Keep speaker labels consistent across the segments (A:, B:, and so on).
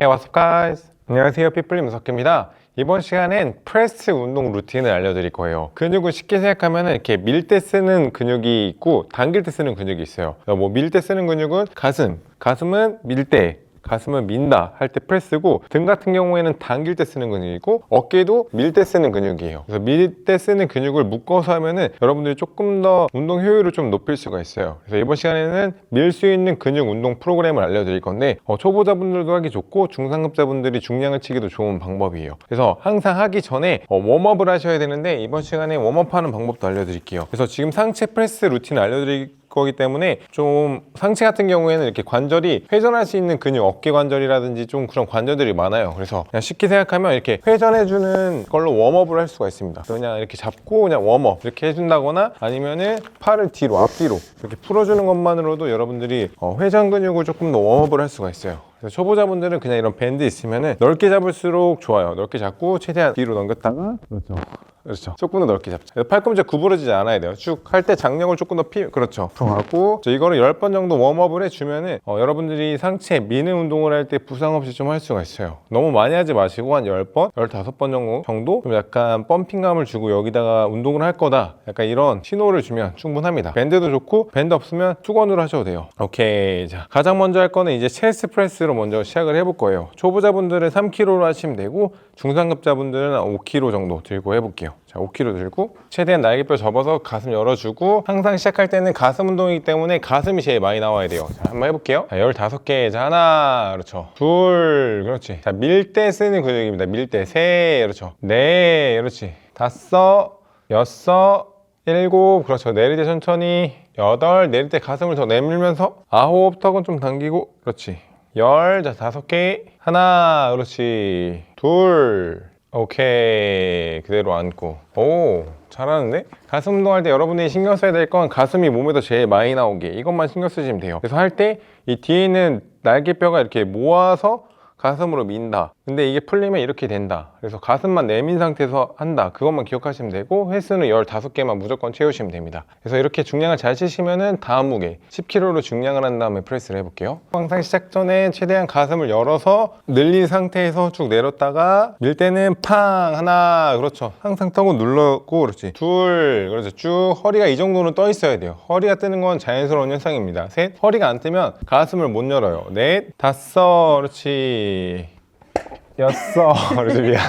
A: Hey, what's up, guys? 안녕하세요, 삐뿔리 무석입니다. 이번 시간엔 프레스 운동 루틴을 알려드릴 거예요. 근육을 쉽게 생각하면 이렇게 밀 때 쓰는 근육이 있고 당길 때 쓰는 근육이 있어요. 뭐 밀 때 쓰는 근육은 가슴, 가슴은 밀 때, 가슴은 민다 할 때 프레스고 등 같은 경우에는 당길 때 쓰는 근육이고 어깨도 밀 때 쓰는 근육이에요. 그래서 밀 때 쓰는 근육을 묶어서 하면은 여러분들이 조금 더 운동 효율을 좀 높일 수가 있어요. 그래서 이번 시간에는 밀 수 있는 근육 운동 프로그램을 알려드릴 건데 어, 초보자분들도 하기 좋고 중상급자분들이 중량을 치기도 좋은 방법이에요. 그래서 항상 하기 전에 어, 웜업을 하셔야 되는데 이번 시간에 웜업하는 방법도 알려드릴게요. 그래서 지금 상체 프레스 루틴 알려드릴 거기 때문에 좀 상체 같은 경우에는 이렇게 관절이 회전할 수 있는 근육 어깨 관절이라든지 좀 그런 관절들이 많아요. 그래서 그냥 쉽게 생각하면 이렇게 회전해주는 걸로 웜업을 할 수가 있습니다. 그냥 이렇게 잡고 그냥 웜업 이렇게 해준다거나 아니면은 팔을 뒤로 앞뒤로 이렇게 풀어주는 것만으로도 여러분들이 어, 회전 근육을 조금 더 웜업을 할 수가 있어요. 초보자분들은 그냥 이런 밴드 있으면은 넓게 잡을수록 좋아요. 넓게 잡고 최대한 뒤로 넘겼다가 그렇죠 그렇죠. 조금 더 넓게 잡자. 팔꿈치 구부러지지 않아야 돼요. 쭉 할 때 장력을 조금 더 피, 그렇죠. 하고 이거를 10번 정도 웜업을 해주면은 어, 여러분들이 상체 미는 운동을 할 때 부상 없이 좀 할 수가 있어요. 너무 많이 하지 마시고 한 10번, 15번 정도, 정도 좀 약간 펌핑감을 주고 여기다가 운동을 할 거다. 약간 이런 신호를 주면 충분합니다. 밴드도 좋고 밴드 없으면 투건으로 하셔도 돼요. 오케이. 자, 가장 먼저 할 거는 이제 체스트 프레스로 먼저 시작을 해볼 거예요. 초보자분들은 3kg로 하시면 되고 중상급자분들은 5kg 정도 들고 해볼게요. 자, 5kg 들고 최대한 날개뼈 접어서 가슴 열어주고 항상 시작할 때는 가슴 운동이기 때문에 가슴이 제일 많이 나와야 돼요. 자, 한번 해볼게요. 자, 15개. 자, 하나. 그렇죠. 둘. 그렇지. 자, 밀 때 쓰는 근육입니다. 밀 때. 세. 그렇죠. 네. 그렇지. 다섯. 여섯. 일곱. 그렇죠. 내릴 때 천천히. 여덟. 내릴 때 가슴을 더 내밀면서. 아홉. 턱은 좀 당기고. 그렇지. 열. 자, 다섯 개. 하나. 그렇지. 둘. 오케이. 그대로 앉고. 오 잘하는데? 가슴 운동할 때 여러분들이 신경 써야 될 건 가슴이 몸에서 제일 많이 나오게. 이것만 신경 쓰시면 돼요. 그래서 할 때 이 뒤에 있는 날개뼈가 이렇게 모아서 가슴으로 민다 근데 이게 풀리면 이렇게 된다. 그래서 가슴만 내민 상태에서 한다. 그것만 기억하시면 되고 횟수는 15개만 무조건 채우시면 됩니다. 그래서 이렇게 중량을 잘 치시면은 다음 무게 10kg로 중량을 한 다음에 프레스를 해볼게요. 항상 시작 전에 최대한 가슴을 열어서 늘린 상태에서 쭉 내렸다가 밀 때는 팡! 하나! 그렇죠. 항상 턱은 눌러고 그렇지. 둘! 그렇죠. 쭉 허리가 이 정도는 떠 있어야 돼요. 허리가 뜨는 건 자연스러운 현상입니다. 셋! 허리가 안 뜨면 가슴을 못 열어요. 넷! 다섯! 그렇지 여섯 그렇지 미안.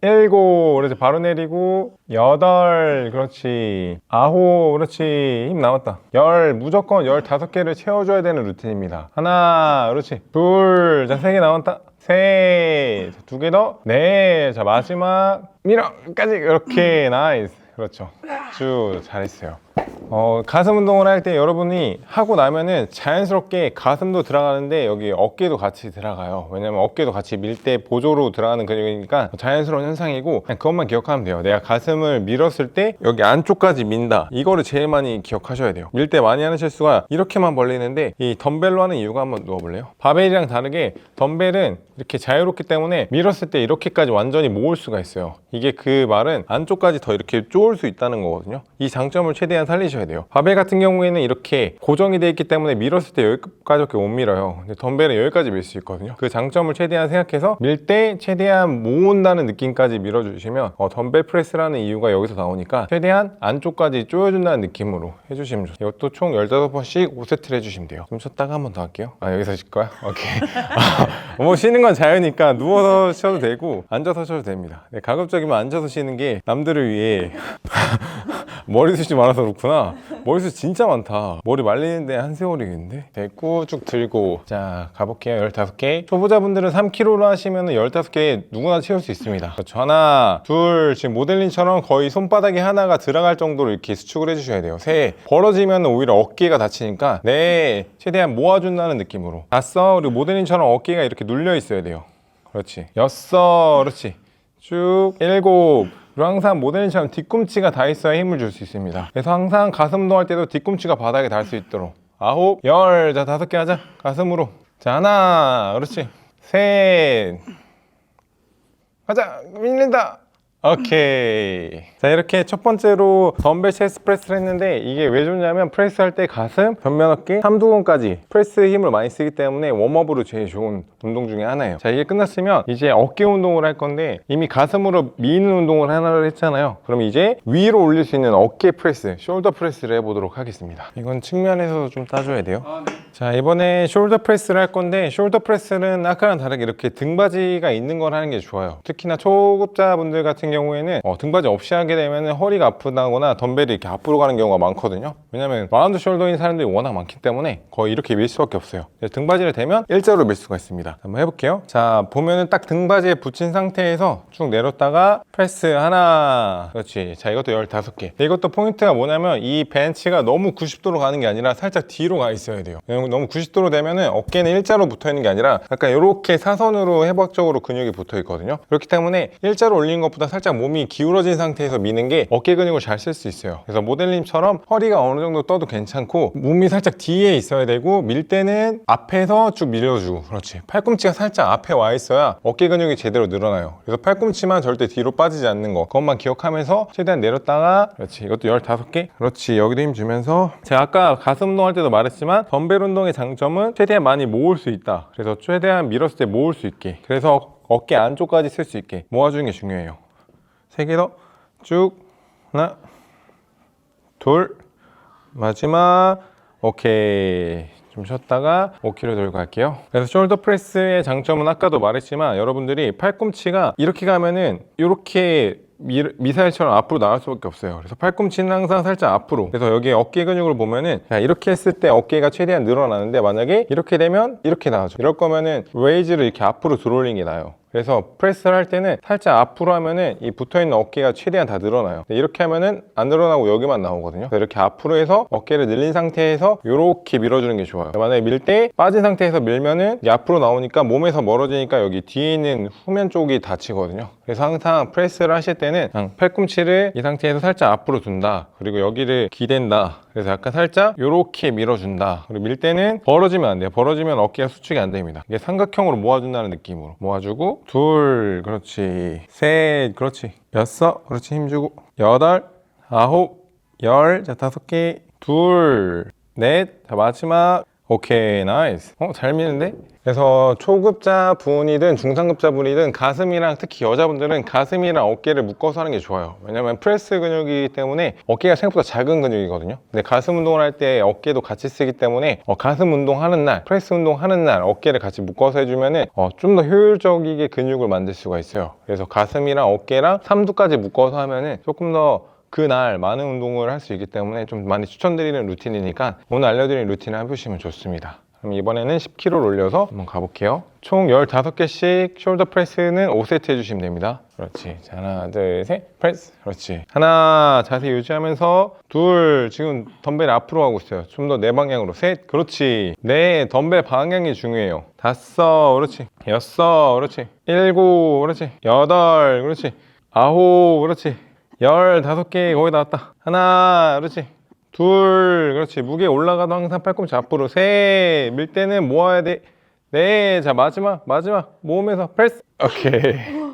A: 일곱 그렇지 바로 내리고 여덟 그렇지. 아홉 그렇지. 힘 남았다. 열 무조건 열 다섯 개를 채워줘야 되는 루틴입니다. 하나 그렇지. 둘자세 개 남았다. 셋두 개 더. 네자 마지막 밀어 까지. 이렇게. 나이스. 그렇죠 쭉 잘했어요 어, 가슴 운동을 할 때 여러분이 하고 나면은 자연스럽게 가슴도 들어가는데 여기 어깨도 같이 들어가요. 왜냐면 어깨도 같이 밀 때 보조로 들어가는 근육이니까 자연스러운 현상이고 그냥 그것만 기억하면 돼요. 내가 가슴을 밀었을 때 여기 안쪽까지 민다. 이거를 제일 많이 기억하셔야 돼요. 밀 때 많이 하는 실수가 이렇게만 벌리는데 이 덤벨로 하는 이유가 한번 누워볼래요? 바벨이랑 다르게 덤벨은 이렇게 자유롭기 때문에 밀었을 때 이렇게까지 완전히 모을 수가 있어요. 이게 그 말은 안쪽까지 더 이렇게 쪼을 수 있다는 거거든요. 이 장점을 최대한 살리셔야 돼요. 바벨 같은 경우에는 이렇게 고정이 되어 있기 때문에 밀었을 때 여기까지밖에 못 밀어요. 근데 덤벨은 여기까지 밀 수 있거든요. 그 장점을 최대한 생각해서 밀 때 최대한 모은다는 느낌까지 밀어주시면 어, 덤벨 프레스라는 이유가 여기서 나오니까 최대한 안쪽까지 조여준다는 느낌으로 해주시면 좋아요. 이것도 총 15번씩 5세트를 해주시면 돼요. 좀 쉬었다가 한 번 더 할게요. 아 여기서 쉴 거야? 오케이. 아, 뭐 쉬는 건 자유니까 누워서 쉬어도 되고 앉아서 쉬어도 됩니다. 네, 가급적이면 앉아서 쉬는 게 남들을 위해 머리숱이 많아서 그렇구나. 머리숱 진짜 많다. 머리 말리는데 한 세월이겠는데? 됐고 쭉 들고 자 가볼게요. 15개. 초보자분들은 3kg로 하시면 15개 누구나 채울 수 있습니다. 그렇죠. 하나, 둘, 지금 모델링처럼 거의 손바닥에 하나가 들어갈 정도로 이렇게 수축을 해주셔야 돼요. 셋, 벌어지면 오히려 어깨가 다치니까 네, 최대한 모아준다는 느낌으로. 다섯, 그리고 모델링처럼 어깨가 이렇게 눌려 있어야 돼요. 그렇지. 여섯, 그렇지. 쭉 일곱 그리고 항상 모델링처럼 뒤꿈치가 다 있어야 힘을 줄 수 있습니다. 그래서 항상 가슴 운동할 때도 뒤꿈치가 바닥에 닿을 수 있도록. 아홉 열자 다섯 개 하자. 가슴으로. 자 하나 그렇지. 셋. 가자. 밀린다 오케이. 자, 이렇게 첫 번째로 덤벨 체스트 프레스를 했는데 이게 왜 좋냐면 프레스 할 때 가슴, 전면 어깨, 삼두근까지 프레스 힘을 많이 쓰기 때문에 웜업으로 제일 좋은 운동 중에 하나예요. 자, 이게 끝났으면 이제 어깨 운동을 할 건데 이미 가슴으로 미는 운동을 하나를 했잖아요. 그럼 이제 위로 올릴 수 있는 어깨 프레스, 숄더 프레스를 해보도록 하겠습니다. 이건 측면에서 좀 따줘야 돼요. 자 이번에 숄더 프레스를 할 건데 숄더 프레스는 아까랑 다르게 이렇게 등받이가 있는 걸 하는 게 좋아요 특히나 초급자분들 같은 경우에는 어, 등받이 없이 하게 되면 허리가 아프다거나 덤벨이 이렇게 앞으로 가는 경우가 많거든요. 왜냐면 라운드 숄더인 사람들이 워낙 많기 때문에 거의 이렇게 밀 수밖에 없어요. 등받이를 대면 일자로 밀 수가 있습니다. 한번 해볼게요. 자 보면은 딱 등받이에 붙인 상태에서 쭉 내렸다가 프레스 하나. 그렇지. 자 이것도 15개. 이것도 포인트가 뭐냐면 이 벤치가 너무 90도로 가는 게 아니라 살짝 뒤로 가 있어야 돼요. 너무 90도로 되면은 어깨는 일자로 붙어 있는 게 아니라 약간 이렇게 사선으로 해박적으로 근육이 붙어 있거든요. 그렇기 때문에 일자로 올리는 것보다 살짝 몸이 기울어진 상태에서 미는 게 어깨 근육을 잘 쓸 수 있어요. 그래서 모델님처럼 허리가 어느 정도 떠도 괜찮고 몸이 살짝 뒤에 있어야 되고 밀 때는 앞에서 쭉 밀어주고 그렇지. 팔꿈치가 살짝 앞에 와 있어야 어깨 근육이 제대로 늘어나요. 그래서 팔꿈치만 절대 뒤로 빠지지 않는 거. 그것만 기억하면서 최대한 내렸다가 그렇지. 이것도 15개? 그렇지. 여기도 힘 주면서. 제가 아까 가슴 운동할 때도 말했지만 덤벨 운동의 장점은 최대한 많이 모을 수 있다. 그래서 최대한 밀었을 때 모을 수 있게. 그래서 어깨 안쪽까지 쓸 수 있게 모아주는 게 중요해요 세 개 더. 쭉. 하나. 둘. 마지막. 오케이. 좀 쉬었다가 5kg 들고 갈게요. 그래서 숄더 프레스의 장점은 아까도 말했지만 여러분들이 팔꿈치가 이렇게 가면은 이렇게 미, 미사일처럼 앞으로 나갈 수밖에 없어요. 그래서 팔꿈치는 항상 살짝 앞으로. 그래서 여기 어깨 근육을 보면은 자, 이렇게 했을 때 어깨가 최대한 늘어나는데 만약에 이렇게 되면 이렇게 나가죠 이럴 거면은 레이즈를 이렇게 앞으로 들어올리는 게 나아요 그래서 프레스를 할 때는 살짝 앞으로 하면은 이 붙어있는 어깨가 최대한 다 늘어나요. 이렇게 하면은 안 늘어나고 여기만 나오거든요. 이렇게 앞으로 해서 어깨를 늘린 상태에서 이렇게 밀어주는 게 좋아요. 만약에 밀 때 빠진 상태에서 밀면은 앞으로 나오니까 몸에서 멀어지니까 여기 뒤에 있는 후면 쪽이 다치거든요. 그래서 항상 프레스를 하실 때는 팔꿈치를 이 상태에서 살짝 앞으로 둔다. 그리고 여기를 기댄다. 그래서 약간 살짝 이렇게 밀어준다. 그리고 밀 때는 벌어지면 안 돼요. 벌어지면 어깨가 수축이 안 됩니다. 이게 삼각형으로 모아준다는 느낌으로 모아주고 둘 그렇지. 셋 그렇지. 여섯 그렇지 힘주고. 여덟 아홉 열 자 다섯 개 둘 넷 자 마지막 오케이 나이스. 어 잘 미는데? 그래서 초급자 분이든 중상급자 분이든 가슴이랑 특히 여자분들은 가슴이랑 어깨를 묶어서 하는 게 좋아요. 왜냐면 프레스 근육이기 때문에 어깨가 생각보다 작은 근육이거든요. 근데 가슴 운동을 할 때 어깨도 같이 쓰기 때문에 어, 가슴 운동하는 날 프레스 운동하는 날 어깨를 같이 묶어서 해주면은 어, 좀 더 효율적이게 근육을 만들 수가 있어요. 그래서 가슴이랑 어깨랑 삼두까지 묶어서 하면은 조금 더 그날 많은 운동을 할 수 있기 때문에 좀 많이 추천드리는 루틴이니까 오늘 알려드린 루틴을 해보시면 좋습니다. 그럼 이번에는 10kg를 올려서 한번 가볼게요. 총 15개씩 숄더 프레스는 5세트 해주시면 됩니다. 그렇지. 자, 하나, 둘, 셋. 프레스. 그렇지. 하나, 자세 유지하면서 둘, 지금 덤벨 앞으로 가고 있어요. 좀 더 내 방향으로. 셋. 그렇지. 네, 덤벨 방향이 중요해요. 다섯. 그렇지. 여섯. 그렇지. 일곱. 그렇지. 여덟. 그렇지. 아홉. 그렇지. 열 다섯 개 거의 다 왔다. 하나 그렇지. 둘 그렇지. 무게 올라가도 항상 팔꿈치 앞으로. 셋 밀 때는 모아야 돼네자 마지막 마지막. 모으면서 프레스. 오케이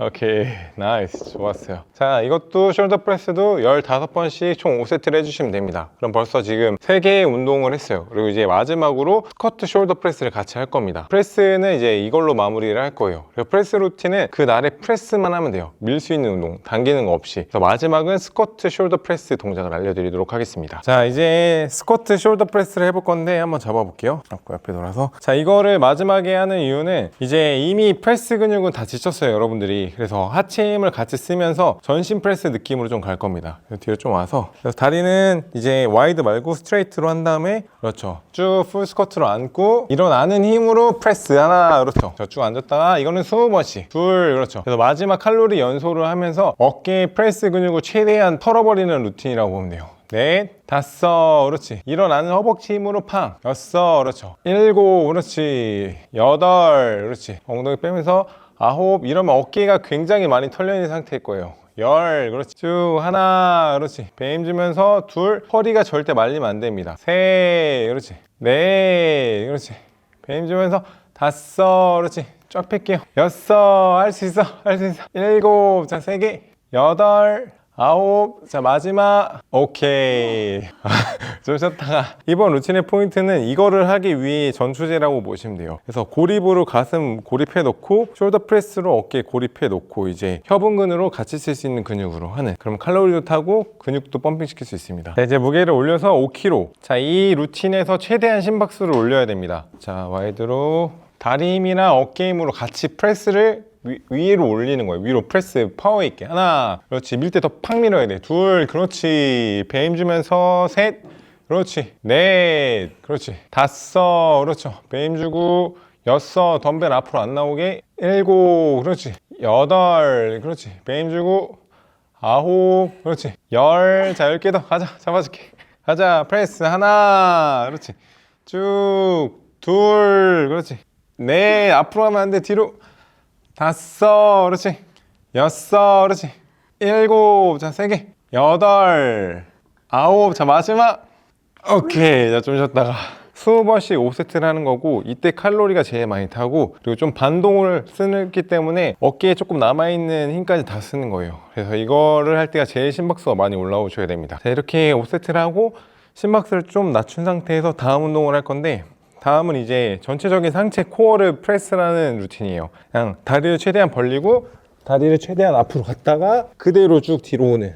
A: 오케이 나이스 좋았어요. 자 이것도 숄더 프레스도 15번씩 총 5세트를 해주시면 됩니다. 그럼 벌써 지금 3개의 운동을 했어요. 그리고 이제 마지막으로 스쿼트 숄더 프레스를 같이 할 겁니다. 프레스는 이제 이걸로 마무리를 할 거예요. 그리고 프레스 루틴은 그 날에 프레스만 하면 돼요. 밀 수 있는 운동 당기는 거 없이. 그래서 마지막은 스쿼트 숄더 프레스 동작을 알려드리도록 하겠습니다. 자 이제 스쿼트 숄더 프레스를 해볼 건데 한번 잡아볼게요. 잡고 옆에 돌아서. 자 이거를 마지막에 하는 이유는 이제 이미 프레스 근육은 다 지쳤어요 여러분들이 그래서 하체 힘을 같이 쓰면서 전신 프레스 느낌으로 좀 갈 겁니다 뒤로 좀 와서 그래서 다리는 이제 와이드 말고 스트레이트로 한 다음에 그렇죠 쭉 풀 스쿼트로 앉고 일어나는 힘으로 프레스 하나 그렇죠 자, 쭉 앉았다가 이거는 20번씩 둘 그렇죠 그래서 마지막 칼로리 연소를 하면서 어깨 프레스 근육을 최대한 털어버리는 루틴이라고 보면 돼요 넷, 다섯, 그렇지. 일어나는 허벅지 힘으로 팡. 여섯, 그렇죠. 일곱, 그렇지. 여덟, 그렇지. 엉덩이 빼면서 아홉, 이러면 어깨가 굉장히 많이 털려 있는 상태일 거예요. 열, 그렇지. 쭉 하나, 그렇지. 배 힘주면서 둘, 허리가 절대 말리면 안 됩니다. 셋, 그렇지. 넷, 그렇지. 배 힘주면서 다섯, 그렇지. 쫙 뺄게요. 여섯, 할 수 있어, 할 수 있어. 일곱, 자, 세 개. 여덟, 아홉, 자, 마지막. 오케이. 좀 쉬었다가. 이번 루틴의 포인트는 이거를 하기 위해 전투제라고 보시면 돼요. 그래서 고립으로 가슴 고립해 놓고, 숄더 프레스로 어깨 고립해 놓고, 이제 협응근으로 같이 쓸 수 있는 근육으로 하는. 그럼 칼로리도 타고 근육도 펌핑 시킬 수 있습니다. 자, 이제 무게를 올려서 5kg. 자, 이 루틴에서 최대한 심박수를 올려야 됩니다. 자, 와이드로 다리 힘이나 어깨 힘으로 같이 프레스를 위, 위로 올리는 거예요. 위로 프레스 파워 있게. 하나, 그렇지. 밀 때 더 팍 밀어야 돼. 둘, 그렇지. 배힘 주면서 셋, 그렇지. 넷, 그렇지. 다섯, 그렇죠. 배힘 주고 여섯, 덤벨 앞으로 안 나오게. 일곱, 그렇지. 여덟, 그렇지. 배힘 주고 아홉, 그렇지. 열, 자, 열 개 더. 가자. 잡아줄게. 가자. 프레스 하나, 그렇지. 쭉, 둘, 그렇지. 넷, 앞으로 가면 안 돼. 뒤로. 다섯, 그렇지. 여섯, 그렇지. 일곱, 자, 세 개. 여덟, 아홉, 자, 마지막. 오케이. 자, 좀 쉬었다가. 20번씩 5세트를 하는 거고 이때 칼로리가 제일 많이 타고 그리고 좀 반동을 쓰기 때문에 어깨에 조금 남아있는 힘까지 다 쓰는 거예요 그래서 이거를 할 때가 제일 심박수가 많이 올라오셔야 됩니다 자 이렇게 5세트를 하고 심박수를 좀 낮춘 상태에서 다음 운동을 할 건데 다음은 이제 전체적인 상체 코어를 프레스라는 루틴이에요 그냥 다리를 최대한 벌리고 다리를 최대한 앞으로 갔다가 그대로 쭉 뒤로 오는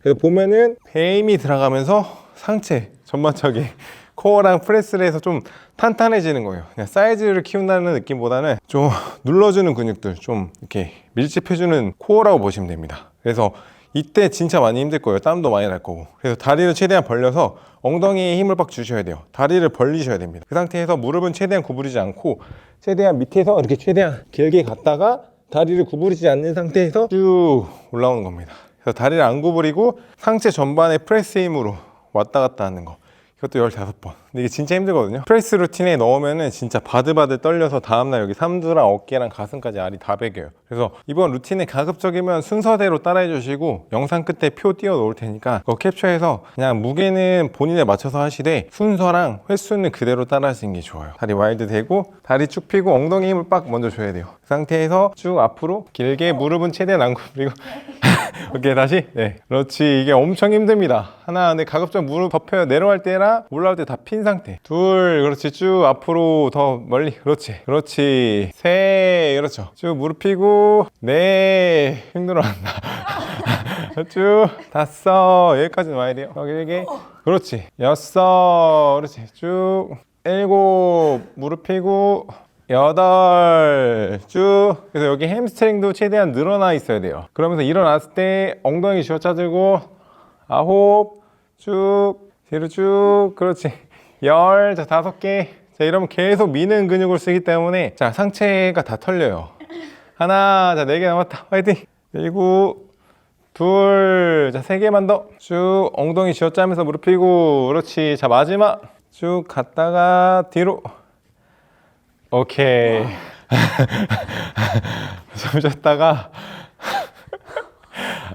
A: 그래서 보면은 배 힘이 들어가면서 상체 전반적인 코어랑 프레스를 해서 좀 탄탄해지는 거예요. 그냥 사이즈를 키운다는 느낌보다는 좀 눌러주는 근육들, 좀 이렇게 밀집해주는 코어라고 보시면 됩니다. 그래서 이때 진짜 많이 힘들 거예요. 땀도 많이 날 거고. 그래서 다리를 최대한 벌려서 엉덩이에 힘을 빡 주셔야 돼요. 다리를 벌리셔야 됩니다. 그 상태에서 무릎은 최대한 구부리지 않고 최대한 밑에서 이렇게 최대한 길게 갔다가 다리를 구부리지 않는 상태에서 쭉 올라오는 겁니다. 그래서 다리를 안 구부리고 상체 전반에 프레스 힘으로 왔다 갔다 하는 거. 이것도 15번. 근데 이게 진짜 힘들거든요. 프레스 루틴에 넣으면은 진짜 바들바들 떨려서 다음날 여기 삼두랑 어깨랑 가슴까지 알이 다 배겨요. 그래서 이번 루틴에 가급적이면 순서대로 따라해 주시고 영상 끝에 표 띄워 놓을 테니까 그거 캡처해서 그냥 무게는 본인에 맞춰서 하시되 순서랑 횟수는 그대로 따라 하시는 게 좋아요. 다리 와이드 대고 다리 쭉 펴고 엉덩이 힘을 빡 먼저 줘야 돼요. 그 상태에서 쭉 앞으로 길게 무릎은 최대한 안 구부리고 오케이 다시 네 그렇지 이게 엄청 힘듭니다 하나 근데 가급적 무릎 덮여요 내려갈 때랑 올라올 때 다 핀 상태. 둘 그렇지. 쭉 앞으로 더 멀리. 그렇지. 그렇지. 셋 그렇죠. 쭉 무릎 펴고 넷 힘들어 한다. 쭉 다섯. 여기까지는 와야 돼요. 더 길게 그렇지. 여섯. 그렇지. 쭉 일곱. 무릎 펴고 여덟. 쭉. 그래서 여기 햄스트링도 최대한 늘어나 있어야 돼요. 그러면서 일어났을 때 엉덩이 쥐어 짜들고 아홉. 쭉. 뒤로 쭉. 그렇지 열 자 다섯 개 자 이러면 계속 미는 근육을 쓰기 때문에 자 상체가 다 털려요. 하나 자 네 개 남았다. 화이팅! 일곱 둘 자 세 개만 더. 쭉 엉덩이 쥐어 짜면서 무릎 펴고. 그렇지. 자 마지막. 쭉 갔다가 뒤로. 오케이. 좀 쉬었다가.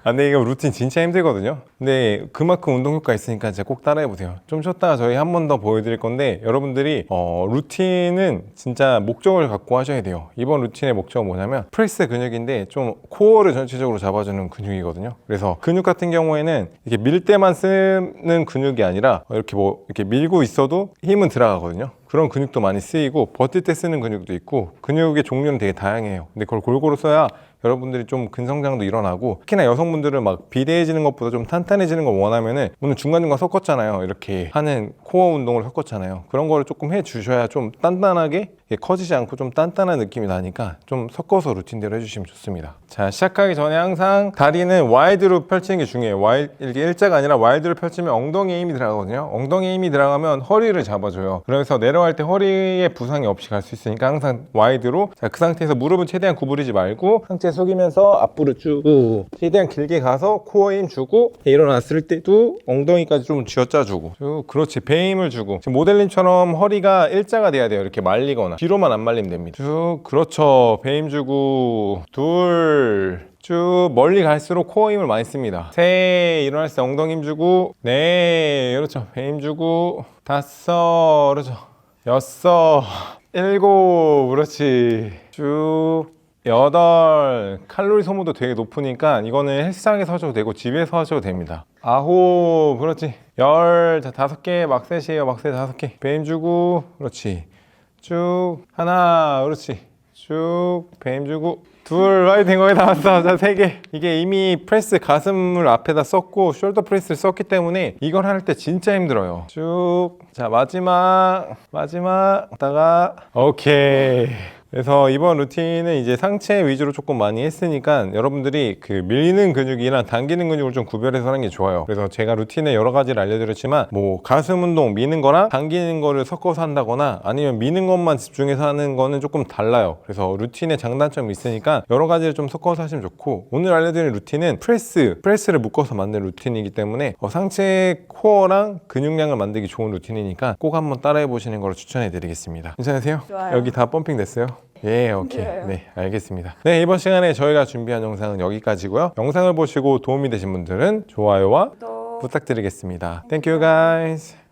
A: 아, 근데 이거 루틴 진짜 힘들거든요. 근데 그만큼 운동 효과 있으니까 진짜 꼭 따라해 보세요. 좀 쉬었다가 저희 한 번 더 보여드릴 건데 여러분들이 어, 루틴은 진짜 목적을 갖고 하셔야 돼요. 이번 루틴의 목적은 뭐냐면 프레스 근육인데 좀 코어를 전체적으로 잡아주는 근육이거든요. 그래서 근육 같은 경우에는 이렇게 밀 때만 쓰는 근육이 아니라 이렇게 뭐 이렇게 밀고 있어도 힘은 들어가거든요. 그런 근육도 많이 쓰이고 버틸 때 쓰는 근육도 있고 근육의 종류는 되게 다양해요. 근데 그걸 골고루 써야 여러분들이 좀 근성장도 일어나고 특히나 여성분들은 막 비대해지는 것보다 좀 탄탄해지는 걸 원하면은 오늘 중간중간 섞었잖아요. 이렇게 하는 코어 운동을 섞었잖아요. 그런 거를 조금 해 주셔야 좀 단단하게 이게 커지지 않고 좀 단단한 느낌이 나니까 좀 섞어서 루틴대로 해주시면 좋습니다. 자, 시작하기 전에 항상 다리는 와이드로 펼치는 게 중요해요. 와이, 이렇게 일자가 아니라 와이드로 펼치면 엉덩이에 힘이 들어가거든요. 엉덩이에 힘이 들어가면 허리를 잡아줘요. 그래서 내려갈 때 허리에 부상이 없이 갈 수 있으니까 항상 와이드로 자, 그 상태에서 무릎은 최대한 구부리지 말고 상체 숙이면서 앞으로 쭉 최대한 길게 가서 코어에 힘 주고 일어났을 때도 엉덩이까지 좀 쥐어짜 주고. 쭉 그렇지. 배 힘을 주고. 지금 모델링처럼 허리가 일자가 돼야 돼요. 이렇게 말리거나. 뒤로만 안 말리면 됩니다. 쭉 그렇죠. 배 힘 주고. 둘. 쭉 멀리 갈수록 코어 힘을 많이 씁니다. 셋 일어날 때 엉덩이 힘 주고. 네. 그렇죠. 배 힘 주고. 다섯. 그렇죠. 여섯. 일곱. 그렇지. 쭉 여덟 칼로리 소모도 되게 높으니까 이거는 헬스장에서 하셔도 되고 집에서 하셔도 됩니다. 아홉 그렇지. 열 자, 다섯 개 막셋이에요 막셋 다섯 개. 배임 주고 그렇지. 쭉 하나 그렇지. 쭉 배임 주고. 둘 화이팅 거의 다 왔어. 자세 개. 이게 이미 프레스 가슴을 앞에다 썼고 숄더 프레스를 썼기 때문에 이걸 할 때 진짜 힘들어요. 쭉. 자 마지막 마지막. 다가 오케이 그래서 이번 루틴은 이제 상체 위주로 조금 많이 했으니까 여러분들이 그 밀리는 근육이랑 당기는 근육을 좀 구별해서 하는 게 좋아요. 그래서 제가 루틴에 여러 가지를 알려드렸지만 뭐 가슴 운동 미는 거랑 당기는 거를 섞어서 한다거나 아니면 미는 것만 집중해서 하는 거는 조금 달라요. 그래서 루틴에 장단점이 있으니까 여러 가지를 좀 섞어서 하시면 좋고 오늘 알려드린 루틴은 프레스, 프레스를 묶어서 만든 루틴이기 때문에 어, 상체 코어랑 근육량을 만들기 좋은 루틴이니까 꼭 한번 따라해 보시는 걸 추천해 드리겠습니다. 괜찮으세요?
B: 좋아요.
A: 여기 다 펌핑 됐어요? 예, 오케이.
B: 좋아요.
A: 네, 알겠습니다. 네, 이번 시간에 저희가 준비한 영상은 여기까지고요. 영상을 보시고 도움이 되신 분들은 좋아요와
B: 또
A: 부탁드리겠습니다. Thank you guys.